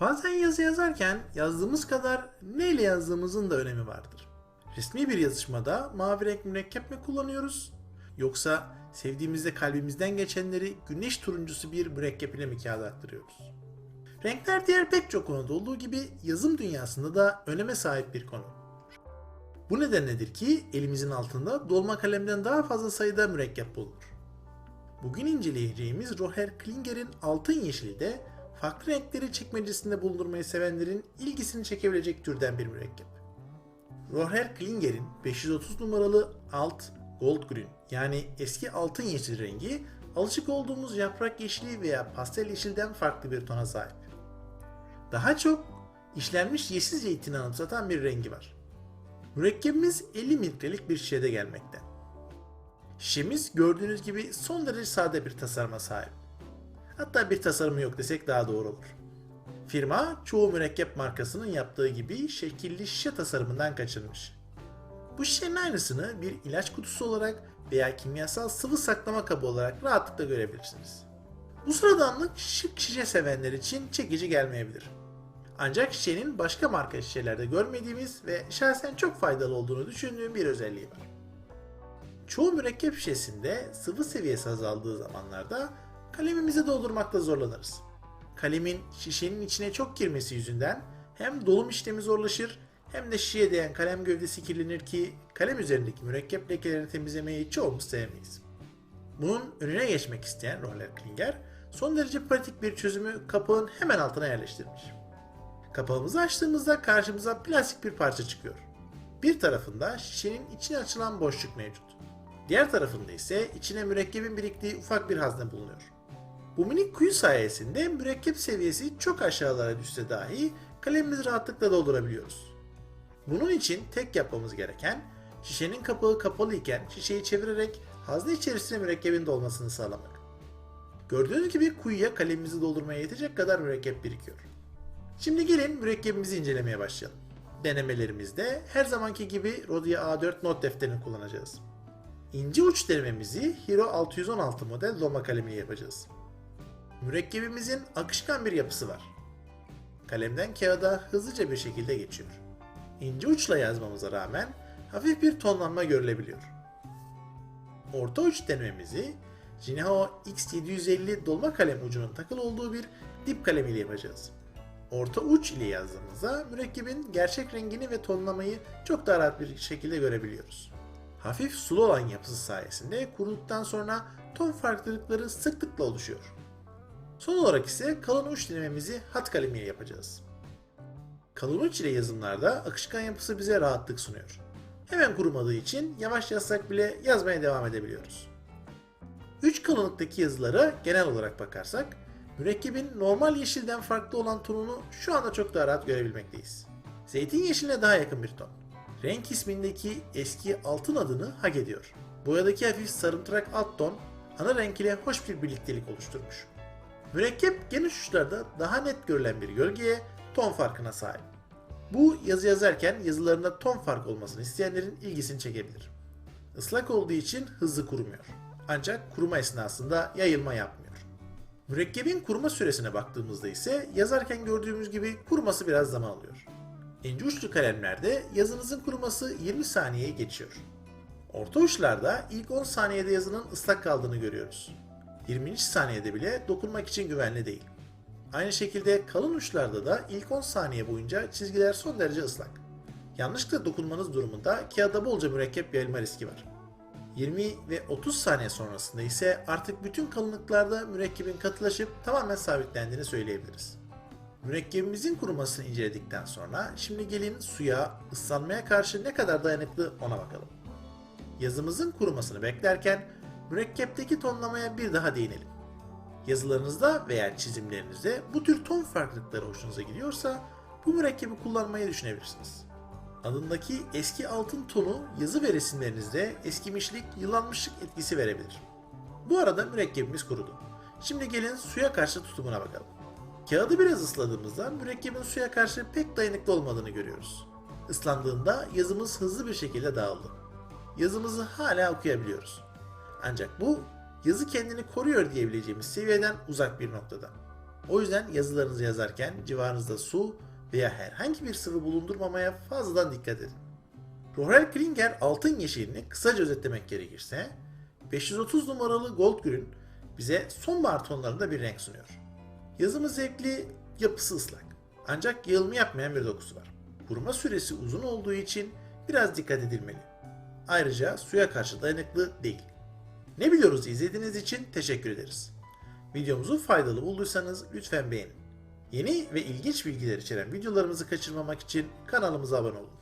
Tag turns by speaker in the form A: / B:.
A: Bazen yazı yazarken yazdığımız kadar neyle yazdığımızın da önemi vardır. Resmi bir yazışmada mavi renk mürekkep mi kullanıyoruz? Yoksa sevdiğimizde kalbimizden geçenleri güneş turuncusu bir mürekkep ile mi kağıda? Renkler diğer pek çok konuda olduğu gibi yazım dünyasında da öneme sahip bir konu. Bu nedenledir ki elimizin altında dolma kalemden daha fazla sayıda mürekkep bulunur. Bugün inceleyeceğimiz Roher Klinger'in Altın Yeşili de farklı renkleri çekmecesinde bulundurmayı sevenlerin ilgisini çekebilecek türden bir mürekkep. Roher Klinger'in 530 numaralı Alt Gold Grün yani eski altın yeşil rengi alışık olduğumuz yaprak yeşili veya pastel yeşilden farklı bir tona sahip. Daha çok işlenmiş yeşil zeytini anımsatan bir rengi var. Mürekkebimiz 50 mililitrelik bir şişede gelmekte. Şişemiz gördüğünüz gibi son derece sade bir tasarıma sahip. Hatta bir tasarımı yok desek daha doğru olur. Firma çoğu mürekkep markasının yaptığı gibi şekilli şişe tasarımından kaçınmış. Bu şişenin aynısını bir ilaç kutusu olarak veya kimyasal sıvı saklama kabı olarak rahatlıkla görebilirsiniz. Bu sıradanlık şık şişe sevenler için çekici gelmeyebilir. Ancak şişenin başka marka şişelerde görmediğimiz ve şahsen çok faydalı olduğunu düşündüğüm bir özelliği var. Çoğu mürekkep şişesinde sıvı seviyesi azaldığı zamanlarda kalemimizi doldurmakta zorlanırız. Kalemin şişenin içine çok girmesi yüzünden hem dolum işlemi zorlaşır hem de şişeye değen kalem gövdesi kirlenir ki kalem üzerindeki mürekkep lekelerini temizlemeyi çoğumuz sevmeyiz. Bunun önüne geçmek isteyen Roller Klinger son derece pratik bir çözümü kapağın hemen altına yerleştirmiş. Kapağımızı açtığımızda karşımıza plastik bir parça çıkıyor. Bir tarafında şişenin içine açılan boşluk mevcut. Diğer tarafında ise içine mürekkebin biriktiği ufak bir hazne bulunuyor. Bu minik kuyu sayesinde mürekkep seviyesi çok aşağılara düşse dahi kalemimizi rahatlıkla doldurabiliyoruz. Bunun için tek yapmamız gereken şişenin kapağı kapalı iken şişeyi çevirerek hazne içerisine mürekkebin dolmasını sağlamak. Gördüğünüz gibi kuyuya kalemimizi doldurmaya yetecek kadar mürekkep birikiyor. Şimdi gelin mürekkebimizi incelemeye başlayalım. Denemelerimizde her zamanki gibi Rodia A4 not defterini kullanacağız. İnce uç denememizi Hero 616 model dolma kalemiyle yapacağız. Mürekkebimizin akışkan bir yapısı var. Kalemden kağıda hızlıca bir şekilde geçiyor. İnce uçla yazmamıza rağmen hafif bir tonlanma görülebiliyor. Orta uç denememizi Jinhao X750 dolma kalem ucunun takılı olduğu bir dip kalem ile yapacağız. Orta uç ile yazdığımızda mürekkebin gerçek rengini ve tonlamayı çok daha rahat bir şekilde görebiliyoruz. Hafif sulu olan yapısı sayesinde kuruduktan sonra ton farklılıkları sıklıkla oluşuyor. Son olarak ise kalın uç denememizi hat kalemiyle yapacağız. Kalın uç ile yazımlarda akışkan yapısı bize rahatlık sunuyor. Hemen kurumadığı için yavaş yazsak bile yazmaya devam edebiliyoruz. 3 kalınlıktaki yazılara genel olarak bakarsak, mürekkebin normal yeşilden farklı olan tonunu şu anda çok daha rahat görebilmekteyiz. Zeytin yeşiline daha yakın bir ton. Renk ismindeki eski altın adını hak ediyor. Boyadaki hafif sarımtırak alt ton, ana renk ile hoş bir birliktelik oluşturmuş. Mürekkep geniş uçlarda daha net görülen bir gölgeye, ton farkına sahip. Bu yazı yazarken yazılarında ton fark olmasını isteyenlerin ilgisini çekebilir. Islak olduğu için hızlı kurumuyor. Ancak kuruma esnasında yayılma yapmıyor. Mürekkebin kuruma süresine baktığımızda ise yazarken gördüğümüz gibi kuruması biraz zaman alıyor. İnce uçlu kalemlerde yazınızın kuruması 20 saniyeye geçiyor. Orta uçlarda ilk 10 saniyede yazının ıslak kaldığını görüyoruz. 20. saniyede bile dokunmak için güvenli değil. Aynı şekilde kalın uçlarda da ilk 10 saniye boyunca çizgiler son derece ıslak. Yanlışlıkla dokunmanız durumunda kağıda bolca mürekkep yayılma riski var. 20 ve 30 saniye sonrasında ise artık bütün kalınlıklarda mürekkebin katılaşıp tamamen sabitlendiğini söyleyebiliriz. Mürekkebimizin kurumasını inceledikten sonra şimdi gelin suya, ıslanmaya karşı ne kadar dayanıklı ona bakalım. Yazımızın kurumasını beklerken mürekkepteki tonlamaya bir daha değinelim. Yazılarınızda veya çizimlerinizde bu tür ton farklılıkları hoşunuza gidiyorsa bu mürekkebi kullanmayı düşünebilirsiniz. Adındaki eski altın tonu yazı ve resimlerinizde eskimişlik, yılanmışlık etkisi verebilir. Bu arada mürekkebimiz kurudu. Şimdi gelin suya karşı tutumuna bakalım. Kağıdı biraz ısladığımızda mürekkebin suya karşı pek dayanıklı olmadığını görüyoruz. Islandığında yazımız hızlı bir şekilde dağıldı. Yazımızı hala okuyabiliyoruz. Ancak bu yazı kendini koruyor diyebileceğimiz seviyeden uzak bir noktada. O yüzden yazılarınızı yazarken civarınızda su veya herhangi bir sıvı bulundurmamaya fazladan dikkat edin. Rohrel Klinger altın yeşilini kısaca özetlemek gerekirse 530 numaralı Goldgür'ün bize sonbahar tonlarında bir renk sunuyor. Yazımı zevkli, yapısı ıslak. Ancak yığılma yapmayan bir dokusu var. Kuruma süresi uzun olduğu için biraz dikkat edilmeli. Ayrıca suya karşı dayanıklı değil. Ne biliyoruz izlediğiniz için teşekkür ederiz. Videomuzu faydalı bulduysanız lütfen beğenin. Yeni ve ilginç bilgiler içeren videolarımızı kaçırmamak için kanalımıza abone olun.